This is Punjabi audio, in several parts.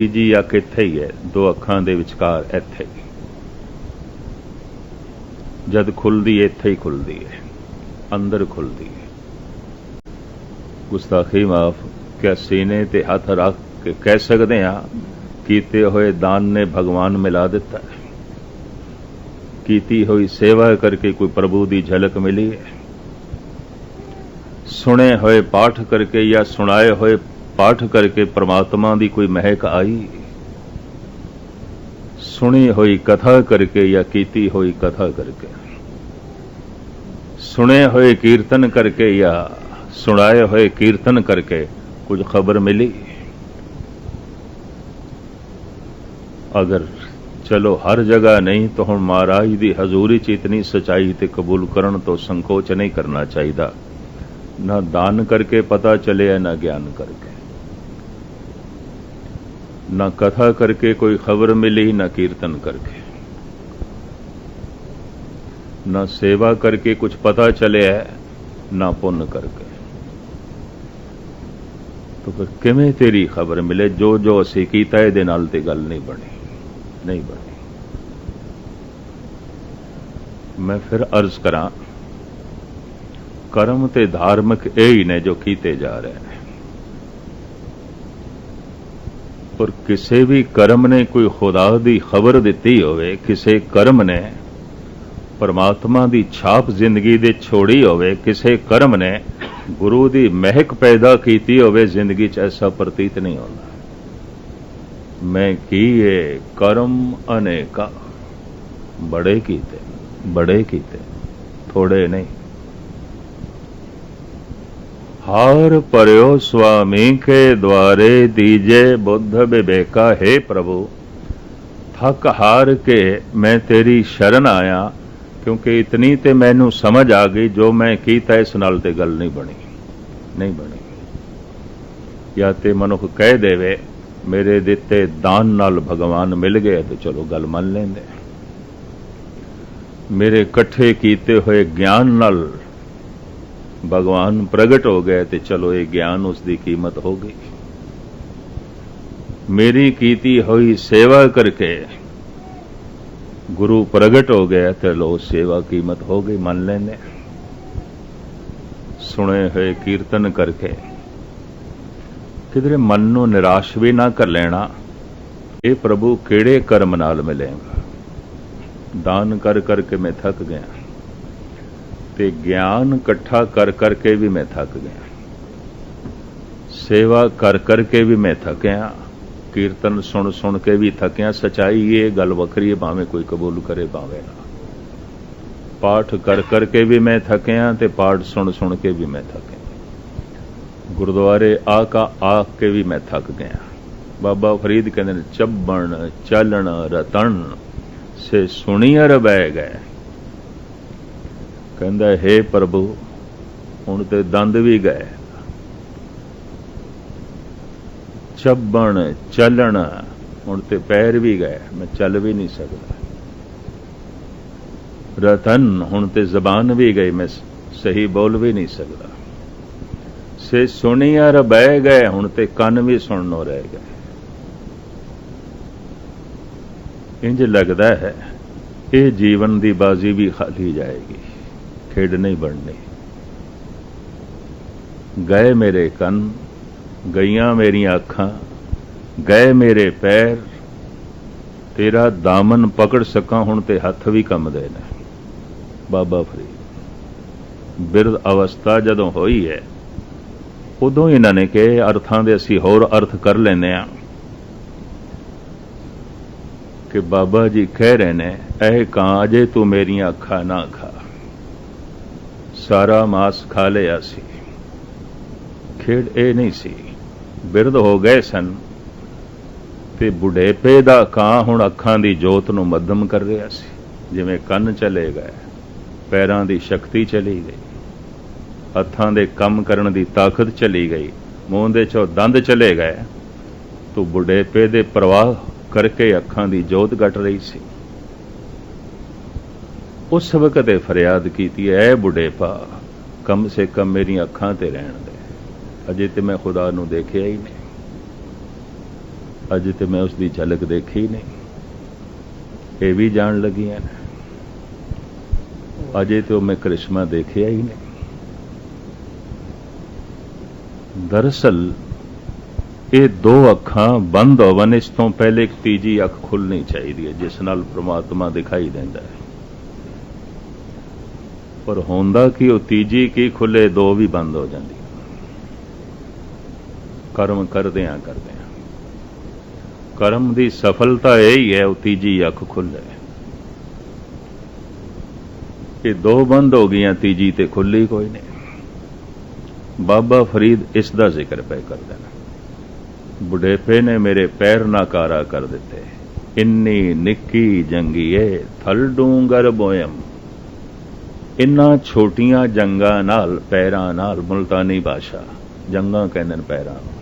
ਤੀਜੀ ਅੱਖ ਇੱਥੇ ਹੀ ਹੈ, ਦੋ ਅੱਖਾਂ ਦੇ ਵਿਚਕਾਰ ਇੱਥੇ ਜਦ ਖੁੱਲਦੀ ਇੱਥੇ ਹੀ ਖੁੱਲਦੀ ਹੈ। ਅੰਦਰ ਖੁੱਲਦੀ ਹੈ। ਗੁਸਤਾਖੀ ਮਾਫ ਕਿ ਸੀਨੇ ਤੇ ਹੱਥ ਰੱਖ ਕੇ ਕਹਿ ਸਕਦੇ ਹਾਂ, ਕੀਤੇ ਹੋਏ ਦਾਨ ਨੇ ਭਗਵਾਨ ਮਿਲਾ ਦਿੱਤਾ ਹੈ। ਕੀਤੀ ਹੋਈ ਸੇਵਾ ਕਰਕੇ ਕੋਈ ਪ੍ਰਭੂ ਦੀ ਝਲਕ ਮਿਲੀ ਹੈ। ਸੁਣੇ ਹੋਏ ਪਾਠ ਕਰਕੇ ਜਾਂ ਸੁਣਾਏ ਹੋਏ ਪਾਠ ਕਰਕੇ ਪ੍ਰਮਾਤਮਾ ਦੀ ਕੋਈ ਮਹਿਕ ਆਈ? ਸੁਣੀ ਹੋਈ ਕਥਾ ਕਰਕੇ ਜਾਂ ਕੀਤੀ ਹੋਈ ਕਥਾ ਕਰਕੇ? ਸੁਣੇ ਹੋਏ ਕੀਰਤਨ ਕਰਕੇ ਜਾਂ ਸੁਣਾਏ ਹੋਏ ਕੀਰਤਨ ਕਰਕੇ ਕੁਝ ਖਬਰ ਮਿਲੀ? ਅਗਰ ਚਲੋ ਹਰ ਜਗ੍ਹਾ ਨਹੀਂ ਤਾਂ ਹੁਣ ਮਹਾਰਾਜ ਦੀ ਹਜ਼ੂਰੀ ਚ ਇਤਨੀ ਸਚਾਈ ਤੇ ਕਬੂਲ ਕਰਨ ਤੋਂ ਸੰਕੋਚ ਨਹੀਂ ਕਰਨਾ ਚਾਹੀਦਾ। ਨਾ ਦਾਨ ਕਰਕੇ ਪਤਾ ਚੱਲਿਆ, ਨਾ ਗਿਆਨ ਕਰਕੇ। ਨਾ ਕਥਾ ਕਰਕੇ ਕੋਈ ਖਬਰ ਮਿਲੀ, ਨਾ ਕੀਰਤਨ ਕਰਕੇ। ਨਾ ਸੇਵਾ ਕਰਕੇ ਕੁਝ ਪਤਾ ਚੱਲਿਆ, ਨਾ ਪੁੰਨ ਕਰਕੇ। ਤਾਂ ਫਿਰ ਕਿਵੇਂ ਤੇਰੀ ਖਬਰ ਮਿਲੇ? ਜੋ ਜੋ ਅਸੀਂ ਕੀਤਾ, ਇਹਦੇ ਨਾਲ ਤੇ ਗੱਲ ਨਹੀਂ ਬਣੀ। ਨਹੀਂ ਬਣੀ। ਮੈਂ ਫਿਰ ਅਰਜ਼ ਕਰਾਂ, ਕਰਮ ਤੇ ਧਾਰਮਿਕ ਇਹ ਹੀ ਨੇ ਜੋ ਕੀਤੇ ਜਾ ਰਹੇ ਨੇ। ਪਰ ਕਿਸੇ ਵੀ ਕਰਮ ਨੇ ਕੋਈ ਖੁਦਾ ਦੀ ਖਬਰ ਦਿੱਤੀ ਹੋਵੇ, ਕਿਸੇ ਕਰਮ ਨੇ ਪਰਮਾਤਮਾ ਦੀ ਛਾਪ ਜ਼ਿੰਦਗੀ ਦੇ ਛੋੜੀ ਹੋਵੇ, ਕਿਸੇ ਕਰਮ ਨੇ ਗੁਰੂ ਦੀ ਮਹਿਕ ਪੈਦਾ ਕੀਤੀ ਹੋਵੇ, ਜ਼ਿੰਦਗੀ 'ਚ ਐਸਾ ਪ੍ਰਤੀਤ ਨਹੀਂ ਹੁੰਦਾ। ਮੈਂ ਕੀਏ ਕਰਮ ਅਨੇਕਾ? ਬੜੇ ਕੀਤੇ ਬੜੇ ਕੀਤੇ, ਥੋੜੇ ਨਹੀਂ। ਹਾਰ ਪਰਿਓ ਸੁਆਮੀ ਕੇ ਦਵਾਰੇ ਦੀਜੇ ਬੁੱਧ ਵਿਵੇਕਾ, ਹੈ ਪ੍ਰਭੂ, ਥੱਕ ਹਾਰ ਕੇ ਮੈਂ ਤੇਰੀ ਸ਼ਰਨ ਆਇਆ, ਕਿਉਂਕਿ ਇਤਨੀ ਤੇ ਮੈਨੂੰ ਸਮਝ ਆ ਗਈ, ਜੋ ਮੈਂ ਕੀਤਾ ਇਸ ਨਾਲ ਤੇ ਗੱਲ ਨਹੀਂ ਬਣੀ ਨਹੀਂ ਬਣੀ। ਜਾਂ ਤੇ ਮਨੁੱਖ ਕਹਿ ਦੇਵੇ, ਮੇਰੇ ਦਿੱਤੇ ਦਾਨ ਨਾਲ ਭਗਵਾਨ ਮਿਲ ਗਏ ਤੇ ਚਲੋ ਗੱਲ ਮੰਨ ਲੈਂਦੇ। ਮੇਰੇ ਇਕੱਠੇ ਕੀਤੇ ਹੋਏ ਗਿਆਨ ਨਾਲ ਭਗਵਾਨ ਪ੍ਰਗਟ ਹੋ ਗਏ ਤੇ ਚਲੋ ਇਹ ਗਿਆਨ ਉਸ ਦੀ ਕੀਮਤ ਹੋ ਗਈ। ਮੇਰੀ ਕੀਤੀ ਹੋਈ ਸੇਵਾ ਕਰਕੇ ਗੁਰੂ ਪ੍ਰਗਟ ਹੋ ਗਿਆ ਤੇ ਲੋ ਸੇਵਾ ਕੀਮਤ ਹੋ ਗਈ, ਮੰਨ ਲੈਨੇ ਸੁਣੇ ਹੋਏ ਕੀਰਤਨ ਕਰਕੇ ਕਿਧਰੇ ਮਨ ਨੂੰ ਨਿਰਾਸ਼ ਵੀ ਨਾ ਕਰ ਲੈਣਾ, ਇਹ ਪ੍ਰਭੂ ਕਿਹੜੇ ਕਰਮ ਨਾਲ ਮਿਲੇਗਾ ਦਾਨ ਕਰ ਕਰਕੇ ਮੈਂ ਥੱਕ ਗਿਆ। ਤੇ ਗਿਆਨ ਇਕੱਠਾ ਕਰ ਕਰਕੇ ਵੀ ਮੈਂ ਥੱਕ ਗਿਆ। ਸੇਵਾ ਕਰ ਕਰਕੇ ਵੀ ਮੈਂ ਥੱਕਿਆ। ਕੀਰਤਨ ਸੁਣ ਸੁਣ ਕੇ ਵੀ ਥੱਕਿਆ। ਸਚਾਈ ਇਹ ਗੱਲ ਵੱਖਰੀ ਹੈ, ਭਾਵੇਂ ਕੋਈ ਕਬੂਲ ਕਰੇ, ਭਾਵੇਂ ਨਾ। ਪਾਠ ਕਰ ਕਰਕੇ ਵੀ ਮੈਂ ਥੱਕਿਆ ਤੇ ਪਾਠ ਸੁਣ ਸੁਣ ਕੇ ਵੀ ਮੈਂ ਥੱਕਿਆ। ਗੁਰਦੁਆਰੇ ਆ ਕਾ ਆ ਕੇ ਵੀ ਮੈਂ ਥੱਕ ਗਿਆ। ਬਾਬਾ ਫਰੀਦ ਕਹਿੰਦੇ ਨੇ, ਚੱਬਣ, ਚੱਲਣ, ਰਤਣ, ਸੇ ਸੁਣੀਅਰ ਬਹਿ ਗਏ। ਕਹਿੰਦਾ, ਹੈ ਪ੍ਰਭੂ, ਹੁਣ ਤੇ ਦੰਦ ਵੀ ਗਏ। ਚੱਬਣ ਚੱਲਣ, ਹੁਣ ਤੇ ਪੈਰ ਵੀ ਗਏ। ਮੈਂ ਚੱਲ ਵੀ ਨਹੀਂ ਸਕਦਾ। ਰਤਨ, ਹੁਣ ਤੇ ਜ਼ਬਾਨ ਵੀ ਗਈ। ਮੈਂ ਸਹੀ ਬੋਲ ਵੀ ਨਹੀਂ ਸਕਦਾ। ਸੇ ਸੁਣੀਆਂ ਬਹਿ ਗਏ, ਹੁਣ ਤੇ ਕੰਨ ਵੀ ਸੁਣਨੋਂ ਰਹਿ ਗਏ। ਇੰਜ ਲੱਗਦਾ ਹੈ, ਇਹ ਜੀਵਨ ਦੀ ਬਾਜ਼ੀ ਵੀ ਖਾਲੀ ਜਾਏਗੀ। ਖੇਡ ਨਹੀਂ ਬਣਨੀ। ਗਏ ਮੇਰੇ ਕੰਨ, ਗਈਆਂ ਮੇਰੀਆਂ ਅੱਖਾਂ, ਗਏ ਮੇਰੇ ਪੈਰ, ਤੇਰਾ ਦਾਮਨ ਪਕੜ ਸਕਾਂ ਹੁਣ ਤੇ ਹੱਥ ਵੀ ਕੰਮਦੇ ਨੇ ਬਾਬਾ ਫਰੀਦ, ਬਿਰਧ ਅਵਸਥਾ ਜਦੋਂ ਹੋਈ ਹੈ, ਉਦੋਂ ਇਹਨਾਂ ਨੇ ਕਿ ਅਰਥਾਂ ਦੇ ਅਸੀਂ ਹੋਰ ਅਰਥ ਕਰ ਲੈਨੇ ਆ ਕਿ ਬਾਬਾ ਜੀ ਕਹਿ ਰਹੇ ਨੇ, ਇਹ ਕਾਂ ਅਜੇ ਤੂੰ ਮੇਰੀਆਂ ਅੱਖਾਂ ਨਾ ਖਾ। ਸਾਰਾ ਮਾਸ ਖਾ ਲਿਆ ਸੀ। ਖੇਡ ਇਹ ਨਹੀਂ ਸੀ। ਬਿਰਧ ਹੋ ਗਏ ਸਨ ਤੇ ਬੁਢੇਪੇ ਦਾ ਕਾਂ ਹੁਣ ਅੱਖਾਂ ਦੀ ਜੋਤ ਨੂੰ ਮੱਧਮ ਕਰ ਰਿਹਾ ਸੀ। ਜਿਵੇਂ ਕੰਨ ਚਲੇ ਗਏ, ਪੈਰਾਂ ਦੀ ਸ਼ਕਤੀ ਚਲੀ ਗਈ, ਹੱਥਾਂ ਦੇ ਕੰਮ ਕਰਨ ਦੀ ਤਾਕਤ ਚਲੀ ਗਈ, ਮੂੰਹ ਦੇ ਚੋਂ ਦੰਦ ਚਲੇ ਗਏ, ਤੋ ਬੁਢੇਪੇ ਦੇ ਪ੍ਰਵਾਹ ਕਰਕੇ ਅੱਖਾਂ ਦੀ ਜੋਤ ਘਟ ਰਹੀ ਸੀ। ਉਸ ਵਕਤ ਇਹ ਫਰਿਆਦ ਕੀਤੀ, ਐ ਬੁਢੇਪਾ, ਕਮ ਸੇ ਕਮ ਮੇਰੀਆਂ ਅੱਖਾਂ ਤੇ ਰਹਿਣ ਦੇ। ਅਜੇ ਤੇ ਮੈਂ ਖੁਦਾ ਨੂੰ ਦੇਖਿਆ ਹੀ ਨਹੀਂ। ਅਜੇ ਤੇ ਮੈਂ ਉਸ ਦੀ ਝਲਕ ਦੇਖੀ ਨਹੀਂ। ਇਹ ਵੀ ਜਾਣ ਲੱਗੀਆਂ ਨੇ। ਅਜੇ ਤੇ ਉਹ ਮੈਂ ਕ੍ਰਿਸ਼ਮਾ ਦੇਖਿਆ ਹੀ ਨਹੀਂ। ਦਰਅਸਲ, ਇਹ ਦੋ ਅੱਖਾਂ ਬੰਦ ਹੋਵਨ ਇਸ ਤੋਂ ਪਹਿਲੇ ਇੱਕ ਤੀਜੀ ਅੱਖ ਖੁੱਲਣੀ ਚਾਹੀਦੀ ਹੈ, ਜਿਸ ਨਾਲ ਪ੍ਰਮਾਤਮਾ ਦਿਖਾਈ ਦਿੰਦਾ ਹੈ। ਪਰ ਹੁੰਦਾ ਕਿ, ਉਹ ਤੀਜੀ ਕੀ ਖੁੱਲੇ, ਦੋ ਵੀ ਬੰਦ ਹੋ ਜਾਂਦੀ। ਕਰਮ ਕਰਦਿਆਂ ਕਰਦਿਆਂ। ਕਰਮ ਦੀ ਸਫਲਤਾ ਇਹ ਹੀ ਹੈ, ਉਹ ਤੀਜੀ ਅੱਖ ਖੁੱਲੇ ਇਹ ਦੋ ਬੰਦ ਹੋ ਗਈਆਂ, ਤੀਜੀ ਤੇ ਖੁੱਲੀ ਕੋਈ ਨਹੀਂ। ਬਾਬਾ ਫਰੀਦ ਇਸ ਦਾ ਜ਼ਿਕਰ ਪੈ ਕਰਦੇ ਨੇ ਬੁਢੇਪੇ ਨੇ ਮੇਰੇ ਪੈਰ ਨਾਕਾਰਾ ਕਰ ਦਿੱਤੇ। ਇੰਨੀ ਨਿੱਕੀ ਜੰਗੀਏ ਥਲ ਡੂੰਗਰ ਬੋਇਮ। ਇੰਨਾ ਛੋਟੀਆਂ ਜੰਗਾਂ ਨਾਲ, ਪੈਰਾਂ ਨਾਲ ਮੁਲਤਾਨੀ ਭਾਸ਼ਾ ਜੰਗਾਂ ਕਹਿੰਦੇ ਨੇ ਪੈਰਾਂ ਨੂੰ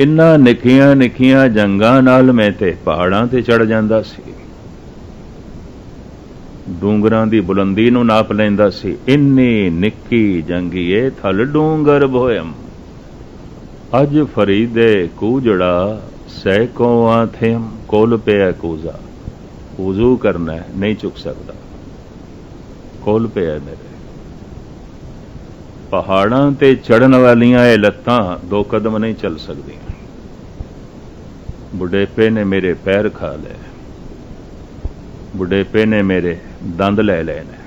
ਇੰਨਾ ਨਿੱਕੀਆਂ ਨਿੱਕੀਆਂ ਜੰਗਾਂ ਨਾਲ ਮੈਂ ਤੇ ਪਹਾੜਾਂ ਤੇ ਚੜ ਜਾਂਦਾ ਸੀ। ਡੂੰਗਰਾਂ ਦੀ ਬੁਲੰਦੀ ਨੂੰ ਨਾਪ ਲੈਂਦਾ ਸੀ। ਇੰਨੀ ਨਿੱਕੀ ਜੰਗੀਏ ਥਲ ਡੂੰਗਰ ਭੋਇਮ। ਅੱਜ ਫਰੀਦੇ ਕੂਜੜਾ ਸੈਕੋਆਂ ਥੇਮ, ਕੋਲ ਪਿਆ ਕੂਜ਼ਾ। ਵਜ਼ੂ ਕਰਨਾ ਨਹੀਂ ਚੁੱਕ ਸਕਦਾ। ਕੋਲ ਪਿਆ ਮੇਰੇ। ਪਹਾੜਾਂ ਤੇ ਚੜਨ ਵਾਲੀਆਂ ਇਹ ਲੱਤਾਂ ਦੋ ਕਦਮ ਨਹੀਂ ਚੱਲ ਸਕਦੀਆਂ। ਬੁਢੇਪੇ ਨੇ ਮੇਰੇ ਪੈਰ ਖਾ ਲਏ। ਬੁਢੇਪੇ ਨੇ ਮੇਰੇ ਦੰਦ ਲੈ ਲਏ ਨੇ।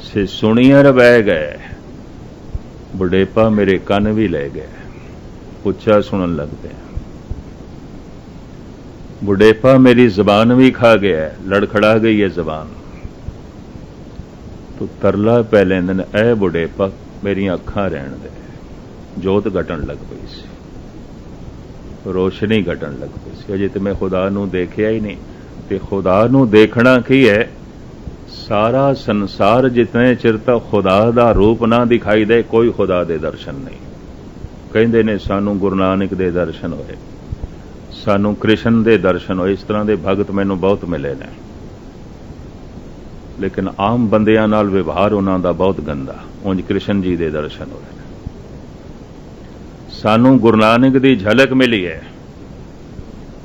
ਸੇ ਸੁਣੀਆਂ ਰਵੈ ਗਏ। ਬੁਢੇਪਾ ਮੇਰੇ ਕੰਨ ਵੀ ਲੈ ਗਏ। ਉੱਚਾ ਸੁਣਨ ਲੱਗ ਪਿਆ ਬੁਢੇਪਾ ਮੇਰੀ ਜ਼ਬਾਨ ਵੀ ਖਾ ਗਿਆ। ਲੜਖੜਾ ਗਈ ਹੈ ਜ਼ਬਾਨ। ਤੋ ਤਰਲਾ ਪੈ ਲੈਂਦੇ ਨੇ ਐ ਬੁਢੇਪਾ, ਮੇਰੀਆਂ ਅੱਖਾਂ ਰਹਿਣ ਦੇ। ਜੋਤ ਘਟਣ ਲੱਗ ਪਈ ਸੀ। ਰੋਸ਼ਨੀ ਘਟਣ ਲੱਗ ਪਈ ਸੀ। ਅਜੇ ਤੇ ਮੈਂ ਖੁਦਾ ਨੂੰ ਦੇਖਿਆ ਹੀ ਨਹੀਂ। ਤੇ ਖੁਦਾ ਨੂੰ ਦੇਖਣਾ ਕੀ ਹੈ? ਸਾਰਾ ਸੰਸਾਰ ਜਿਤਨੇ ਚਿਰ ਤੱਕ ਖੁਦਾ ਦਾ ਰੂਪ ਨਾ ਦਿਖਾਈ ਦੇ, ਕੋਈ ਖੁਦਾ ਦੇ ਦਰਸ਼ਨ ਨਹੀਂ। ਕਹਿੰਦੇ ਨੇ, ਸਾਨੂੰ ਗੁਰੂ ਨਾਨਕ ਦੇ ਦਰਸ਼ਨ ਹੋਏ। ਸਾਨੂੰ ਕ੍ਰਿਸ਼ਨ ਦੇ ਦਰਸ਼ਨ ਹੋਏ। ਇਸ ਤਰ੍ਹਾਂ ਦੇ ਭਗਤ ਮੈਨੂੰ ਬਹੁਤ ਮਿਲੇ ਨੇ। ਲੇਕਿਨ ਆਮ ਬੰਦਿਆਂ ਨਾਲ ਵਿਵਹਾਰ ਉਹਨਾਂ ਦਾ ਬਹੁਤ ਗੰਦਾ। ਉਂਝ ਕ੍ਰਿਸ਼ਨ ਜੀ ਦੇ ਦਰਸ਼ਨ ਹੋਏ ਨੇ। ਸਾਨੂੰ ਗੁਰੂ ਨਾਨਕ ਦੀ ਝਲਕ ਮਿਲੀ ਹੈ।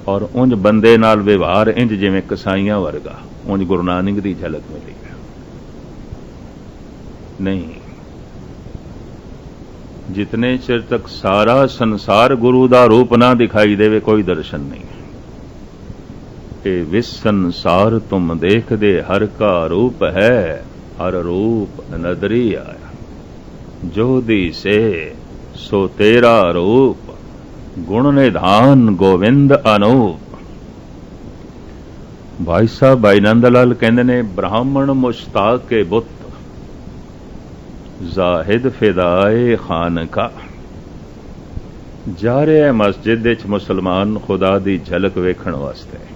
ਔਰ ਉਂਝ ਬੰਦੇ ਨਾਲ ਵਿਵਹਾਰ ਇੰਜ ਜਿਵੇਂ ਕਸਾਈਆਂ ਵਰਗਾ, ਉਂਝ ਗੁਰੂ ਨਾਨਕ ਦੀ ਝਲਕ ਮਿਲੀ ਹੈ। ਨਹੀਂ। ਜਿਤਨੇ ਚਿਰ ਤੱਕ ਸਾਰਾ ਸੰਸਾਰ ਗੁਰੂ ਦਾ ਰੂਪ ਨਾ ਦਿਖਾਈ ਦੇਵੇ, ਕੋਈ ਦਰਸ਼ਨ ਨਹੀਂ ਇਹ ਵਿਸ ਸੰਸਾਰ ਤੁਮ ਦੇਖਦੇ ਹਰ ਕਾ ਰੂਪ ਹੈ, ਹਰ ਰੂਪ ਨਦਰੀ ਆਇਆ। ਜੋ ਦੀ ਸੇ, ਸੋ ਤੇਰਾ ਰੂਪ, ਗੁਣ ਨਿਧਾਨ ਗੋਵਿੰਦ ਅਨੂਪ। ਭਾਈ ਸਾਹਿਬ, ਭਾਈ ਨੰਦ ਲਾਲ ਕਹਿੰਦੇ ਨੇ, ਬ੍ਰਾਹਮਣ ਮੁਸ਼ਤਾਕ ਕੇ ਬੁੱਤ, ਜ਼ਾਹਿਦ ਫਿਦਾਏ ਖਾਨਕਾ। ਜਾ ਰਿਹਾ ਮਸਜਿਦ ਵਿੱਚ ਮੁਸਲਮਾਨ ਖੁਦਾ ਦੀ ਝਲਕ ਵੇਖਣ ਵਾਸਤੇ।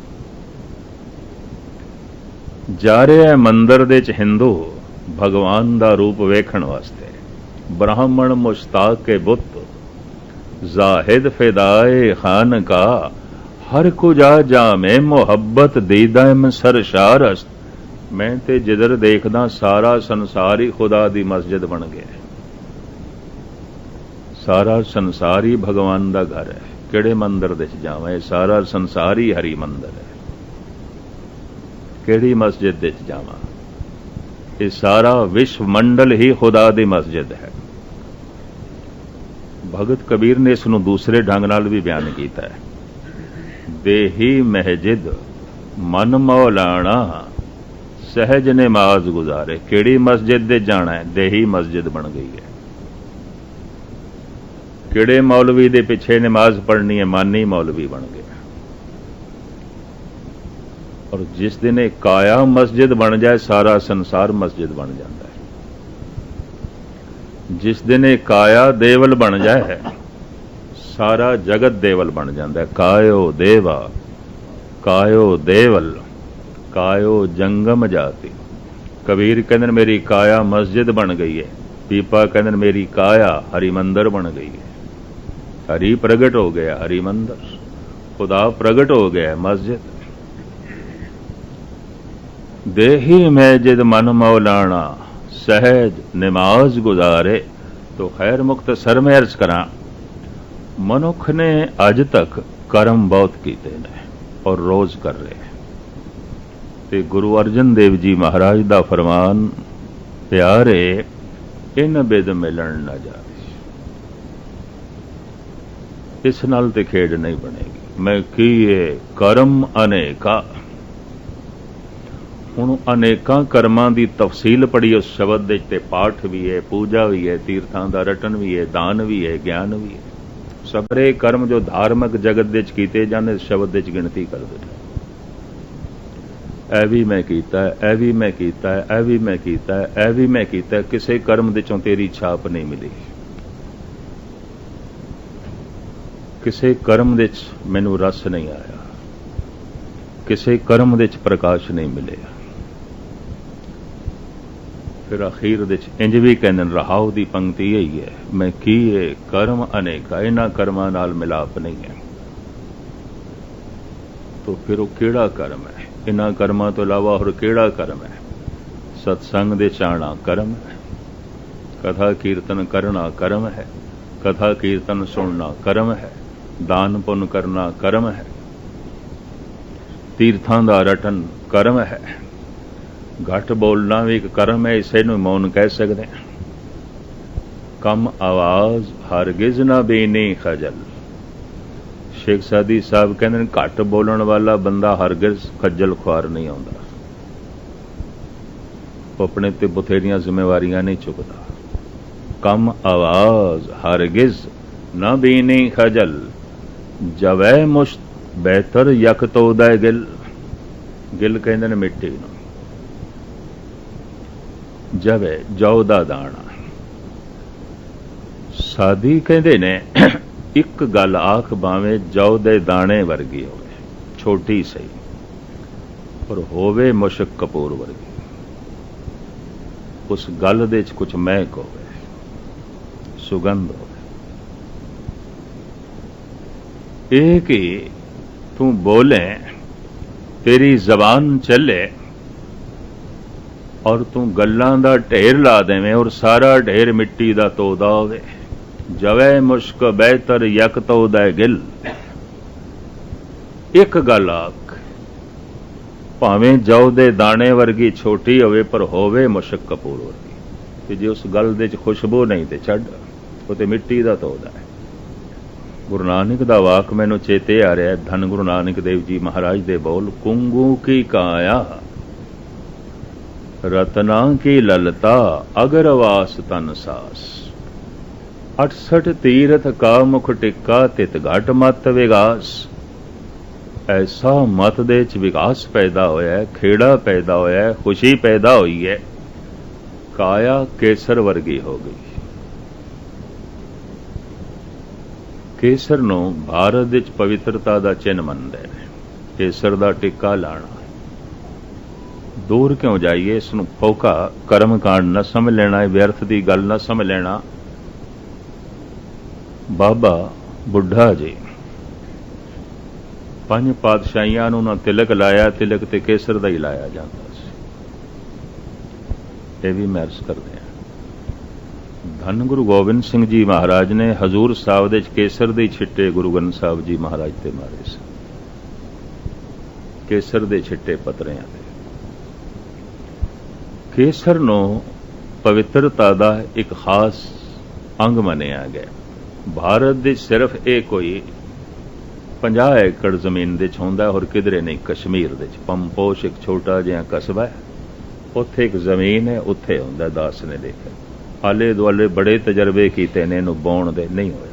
ਜਾ ਰਿਹਾ ਮੰਦਰ ਦੇ ਚ ਹਿੰਦੂ ਭਗਵਾਨ ਦਾ ਰੂਪ ਵੇਖਣ ਵਾਸਤੇ। ਬ੍ਰਾਹਮਣ ਮੁਸ਼ਤਾਕ ਕੇ ਬੁੱਤ, ਜ਼ਾਹਿਦ ਫਿਦਾਏ ਖਾਨ ਕਾ, ਹਰ ਕੋ ਜਾ ਜਾਮੇ ਮੁਹੱਬਤ ਦੀਦਾਮ ਸਰਸ਼ਾਰਸ ਮੈਂ ਤੇ ਜਿੱਧਰ ਦੇਖਦਾ ਸਾਰਾ ਸੰਸਾਰ ਹੀ ਖੁਦਾ ਦੀ ਮਸਜਿਦ ਬਣ ਗਿਆ ਸਾਰਾ ਸੰਸਾਰ ਹੀ ਭਗਵਾਨ ਦਾ ਘਰ ਹੈ। ਕਿਹੜੇ ਮੰਦਰ ਦੇ ਚ ਜਾਵਾਂ? ਇਹ ਸਾਰਾ ਸੰਸਾਰ ਹੀ ਹਰੀ ਮੰਦਰ ਹੈ। ਕਿਹੜੀ ਮਸਜਿਦ ਦੇ ਚ ਜਾਵਾਂ? ਇਹ ਸਾਰਾ ਵਿਸ਼ਵ ਮੰਡਲ ਹੀ ਖੁਦਾ ਦੀ ਮਸਜਿਦ ਹੈ। ਭਗਤ ਕਬੀਰ ਨੇ ਇਸ ਨੂੰ ਦੂਸਰੇ ਢੰਗ ਨਾਲ ਵੀ ਬਿਆਨ ਕੀਤਾ ਹੈ। ਦੇਹੀ ਮਹਜਿਦ, ਮਨ ਮੌਲਾਣਾ, ਸਹਿਜ ਨਮਾਜ਼ ਗੁਜ਼ਾਰੇ, ਕਿਹੜੀ ਮਸਜਿਦ ਦੇ ਜਾਣਾ ਹੈ? ਦੇਹੀ ਮਸਜਿਦ ਬਣ ਗਈ ਹੈ। ਕਿਹੜੇ ਮੌਲਵੀ ਦੇ ਪਿੱਛੇ ਨਮਾਜ਼ ਪੜ੍ਹਨੀ ਹੈ? ਮਾਨੀ ਮੌਲਵੀ ਬਣ ਗਏ। ਔਰ ਜਿਸ ਦਿਨ ਇਹ ਕਾਇਆ ਮਸਜਿਦ ਬਣ ਜਾਏ ਸਾਰਾ ਸੰਸਾਰ ਮਸਜਿਦ ਬਣ ਜਾਂਦਾ ਹੈ ਜਿਸ ਦਿਨ ਇਹ ਕਾਇਆ ਦੇਵਲ ਬਣ ਜਾਏ ਸਾਰਾ ਜਗਤ ਦੇਵਲ ਬਣ ਜਾਂਦਾ ਹੈ ਕਾਇਓ ਦੇਵਾ ਕਾਇਓ ਦੇਵਲ ਕਾਇਓ ਜੰਗਮ ਜਾਤੀ ਕਬੀਰ ਕਹਿੰਦੇ ਨੇ ਮੇਰੀ ਕਾਇਆ ਮਸਜਿਦ ਬਣ ਗਈ ਹੈ ਪੀਪਾ ਕਹਿੰਦੇ ਨੇ ਮੇਰੀ ਕਾਇਆ ਹਰੀ ਮੰਦਰ ਬਣ ਗਈ ਹੈ ਹਰੀ ਪ੍ਰਗਟ ਹੋ ਗਿਆ ਹਰੀ ਮੰਦਰ ਖੁਦਾ ਪ੍ਰਗਟ ਹੋ ਗਿਆ ਮਸਜਿਦ ਦੇਹੀ ਮੈਂ ਜਦ ਮਨ ਮੌਲਾਣਾ, ਸਹਿਜ ਨਮਾਜ਼ ਗੁਜ਼ਾਰੇ, ਤੋ ਖੈਰ ਮੁਖਤਸਰ ਮੈਂ ਅਰਜ਼ ਕਰਾਂ। ਮਨੁੱਖ ਨੇ ਅੱਜ ਤੱਕ ਕਰਮ ਬਹੁਤ ਕੀਤੇ ਨੇ ਔਰ ਰੋਜ਼ ਕਰ ਰਹੇ ਤੇ ਗੁਰੂ ਅਰਜਨ ਦੇਵ ਜੀ ਮਹਾਰਾਜ ਦਾ ਫਰਮਾਨ, ਪਿਆਰੇ, ਇਨ ਬੇਦ ਮਿਲਣ ਨਾ ਜਾਵੇ। ਇਸ ਨਾਲ ਤੇ ਖੇਡ ਨਹੀਂ ਬਣੇਗੀ। ਮੈਂ ਕੀ ਕੀਏ ਕਰਮ ਅਨੇਕਾ। ਹੁਣ ਅਨੇਕਾਂ ਕਰਮਾਂ ਦੀ ਤਫਸੀਲ ਪੜੀ ਉਸ ਸ਼ਬਦ ਦੇ ਤੇ ਪਾਠ ਵੀ ਹੈ, ਪੂਜਾ ਵੀ ਹੈ, ਤੀਰਥਾਂ ਦਾ ਰਟਨ ਵੀ ਹੈ, ਦਾਨ ਵੀ ਹੈ, ਗਿਆਨ ਵੀ ਹੈ। ਸਬਰੇ ਕਰਮ ਜੋ ਧਾਰਮਿਕ ਜਗਤ ਦੇ ਵਿੱਚ ਕੀਤੇ ਜਾਂਦੇ ਸ਼ਬਦ ਦੇ ਵਿੱਚ ਗਿਣਤੀ ਕਰਦੇ ਨੇ। ਇਹ ਵੀ ਮੈਂ ਕੀਤਾ, ਇਹ ਵੀ ਮੈਂ ਕੀਤਾ, ਇਹ ਵੀ ਮੈਂ ਕੀਤਾ, ਇਹ ਵੀ ਮੈਂ ਕੀਤਾ, ਕਿਸੇ ਕਰਮ ਦੇ ਚੋਂ ਤੇਰੀ ਛਾਪ ਨਹੀਂ ਮਿਲੀ। ਕਿਸੇ ਕਰਮ ਦੇ ਚ ਮੈਨੂੰ ਰਸ ਨਹੀਂ ਆਇਆ। ਕਿਸੇ ਕਰਮ ਦੇ ਵਿੱਚ ਪ੍ਰਕਾਸ਼ ਨਹੀਂ ਮਿਲਿਆ। ਫਿਰ ਅਖੀਰ ਦੇ ਵਿੱਚ ਇੰਜ ਵੀ ਕਹਿੰਦੇ ਨੇ ਰਹਾਉ ਦੀ ਪੰਕਤੀ ਹੀ ਹੈ। ਮੈਂ ਕੀਏ ਕਰਮ ਅਨੇਕਾ ਇਹਨਾਂ ਕਰਮਾਂ ਨਾਲ ਮਿਲਾਪ ਨਹੀਂ ਹੈ। ਤੋ ਫਿਰ ਉਹ ਕਿਹੜਾ ਕਰਮ ਹੈ? ਇਹਨਾਂ ਕਰਮਾਂ ਤੋਂ ਇਲਾਵਾ ਹੋਰ ਕਿਹੜਾ ਕਰਮ ਹੈ? ਸਤਸੰਗ ਦੇ ਚਾਣਾ ਕਰਮ ਹੈ। ਕਥਾ ਕੀਰਤਨ ਕਰਨਾ ਕਰਮ ਹੈ। ਕਥਾ ਕੀਰਤਨ ਸੁਣਨਾ ਕਰਮ ਹੈ। ਦਾਨ ਪੁੰਨ ਕਰਨਾ ਕਰਮ ਹੈ। ਤੀਰਥਾਂ ਦਾ ਰਟਨ ਕਰਮ ਹੈ। ਘੱਟ ਬੋਲਣਾ ਵੀ ਇੱਕ ਕਰਮ ਹੈ, ਇਸੇ ਨੂੰ ਮੌਨ ਕਹਿ ਸਕਦੇ ਹਾਂ। ਕਮ ਆਵਾਜ਼, ਹਰਗਿਜ਼ ਨਾ ਬੇਨੀ ਖਜਲ। ਸ਼ੇਖ ਸਾਦੀ ਸਾਹਿਬ ਕਹਿੰਦੇ ਨੇ, ਘੱਟ ਬੋਲਣ ਵਾਲਾ ਬੰਦਾ ਹਰਗਿਜ਼ ਖੱਜਲ ਖੁਆਰ ਨਹੀਂ ਆਉਂਦਾ। ਉਹ ਆਪਣੇ ਤੇ ਬਥੇਰੀਆਂ ਜ਼ਿੰਮੇਵਾਰੀਆਂ ਨਹੀਂ ਚੁੱਕਦਾ। ਕਮ ਆਵਾਜ਼, ਹਰਗਿਜ਼ ਨਾ ਬੇਨੀ ਖਜਲ। ਜਵੈ ਮੁਸ਼ਤ ਬਿਹਤਰ ਯਕ ਤੋਦਾ ਗਿਲ। ਗਿਲ ਕਹਿੰਦੇ ਨੇ ਮਿੱਟੀ ਨੂੰ। ਜਵੇ ਜਉ ਦਾ ਦਾਣਾ। ਸਾਦੀ ਕਹਿੰਦੇ ਨੇ, ਇੱਕ ਗੱਲ ਆਖ ਬਾਵੇਂ ਜਉ ਦੇ ਦਾਣੇ ਵਰਗੀ ਹੋਵੇ, ਛੋਟੀ ਸਹੀ, ਪਰ ਹੋਵੇ ਮੁਸ਼ਕ ਕਪੂਰ ਵਰਗੀ। ਉਸ ਗੱਲ ਦੇ ਚ ਕੁਝ ਮਹਿਕ ਹੋਵੇ, ਸੁਗੰਧ ਹੋਵੇ। ਇਹ ਕਿ ਤੂੰ ਬੋਲੇ, ਤੇਰੀ ਜ਼ਬਾਨ ਚੱਲੇ ਔਰ ਤੂੰ ਗੱਲਾਂ ਦਾ ਢੇਰ ਲਾ ਦੇਵੇਂ ਔਰ ਸਾਰਾ ਢੇਰ ਮਿੱਟੀ ਦਾ ਤੋਦਾ ਹੋਵੇ। ਜਵੇ ਮੁਸ਼ਕ ਬਿਹਤਰ ਯਕ ਤੋਦਾ ਗਿਲ। ਇੱਕ ਗੱਲ ਆਖ, ਭਾਵੇਂ ਜਉ ਦੇ ਦਾਣੇ ਵਰਗੀ ਛੋਟੀ ਹੋਵੇ, ਪਰ ਹੋਵੇ ਮੁਸ਼ਕ ਕਪੂਰ ਵਰਗੀ ਤੇ ਜੇ ਉਸ ਗੱਲ ਦੇ ਚ ਖੁਸ਼ਬੂ ਨਹੀਂ ਤੇ ਛੱਡ, ਉਹ ਤੇ ਮਿੱਟੀ ਦਾ ਤੋਦਾ ਹੈ। ਗੁਰੂ ਨਾਨਕ ਦਾ ਵਾਕ ਮੈਨੂੰ ਚੇਤੇ ਆ ਰਿਹਾ ਧੰਨ ਗੁਰੂ ਨਾਨਕ ਦੇਵ ਜੀ ਮਹਾਰਾਜ ਦੇ ਬੋਲ, ਕੁੰਗੂ ਕੀ ਕਾਇਆ ਰਤਨਾ ਕੀ ਲਲਤਾ ਅਗਰਵਾਸ ਤਨ ਸਾਸ। 68 ਤੀਰਥ ਕਾ ਮੁਖ ਟਿੱਕਾ, ਤਿਤ ਘਟ ਮਤ ਵਿਗਾਸ। ਐਸਾ ਮਤ ਦੇ ਚ ਵਿਕਾਸ ਪੈਦਾ ਹੋਇਆ, ਖੇੜਾ ਪੈਦਾ ਹੋਇਆ, ਖੁਸ਼ੀ ਪੈਦਾ ਹੋਈ ਹੈ। ਕਾਇਆ ਕੇਸਰ ਵਰਗੀ ਹੋ ਗਈ। ਕੇਸਰ ਨੂੰ ਭਾਰਤ ਵਿੱਚ ਪਵਿੱਤਰਤਾ ਦਾ ਚਿੰਨ ਮੰਨਦੇ ਨੇ। ਕੇਸਰ ਦਾ ਟਿੱਕਾ ਲਾਣਾ। ਦੂਰ ਕਿਉਂ ਜਾਈਏ? ਇਸ ਨੂੰ ਫੋਕਾ ਕਰਮ ਕਾਂਡ ਨਾ ਸਮਝ ਲੈਣਾ, ਇਹ ਵਿਅਰਥ ਦੀ ਗੱਲ ਨਾ ਸਮਝ ਲੈਣਾ। ਬਾਬਾ ਬੁੱਢਾ ਜੀ, ਪੰਜ ਪਾਤਸ਼ਾਹੀਆਂ ਨੂੰ ਨਾ ਤਿਲਕ ਲਾਇਆ, ਤਿਲਕ ਤੇ ਕੇਸਰ ਦਾ ਹੀ ਲਾਇਆ ਜਾਂਦਾ ਸੀ। ਇਹ ਵੀ ਮਹਿਰਸ ਕਰਦੇ ਆ ਧੰਨ ਗੁਰੂ ਗੋਬਿੰਦ ਸਿੰਘ ਜੀ ਮਹਾਰਾਜ ਨੇ ਹਜ਼ੂਰ ਸਾਹਿਬ ਦੇ ਕੇਸਰ ਦੇ ਛਿੱਟੇ ਗੁਰੂ ਗ੍ਰੰਥ ਸਾਹਿਬ ਜੀ ਮਹਾਰਾਜ ਤੇ ਮਾਰੇ ਸੀ। ਕੇਸਰ ਦੇ ਛਿੱਟੇ ਪਤਰਿਆਂ ਕੇਸਰ ਨੂੰ ਪਵਿੱਤਰਤਾ ਦਾ ਇੱਕ ਖਾਸ ਅੰਗ ਮੰਨਿਆ ਗਿਆ। ਭਾਰਤ ਦੇ ਸਿਰਫ ਇਹ ਕੋਈ 50 ਏਕੜ ਜ਼ਮੀਨ ਦੇ ਚ ਹੁੰਦਾ ਔਰ ਕਿਧਰੇ ਨਹੀਂ। ਕਸ਼ਮੀਰ ਦੇ ਚ ਪੰਪੋਸ਼ ਇੱਕ ਛੋਟਾ ਜਿਹਾ ਕਸਬਾ ਹੈ। ਉੱਥੇ ਇੱਕ ਜ਼ਮੀਨ ਹੈ, ਉੱਥੇ ਹੁੰਦਾ ਦਾਸ ਨੇ ਦੇਖਿਆ। ਆਲੇ ਦੁਆਲੇ ਬੜੇ ਤਜਰਬੇ ਕੀਤੇ ਨੇ, ਇਹਨੂੰ ਬੌਣ ਦੇ, ਨਹੀਂ ਹੋਏ।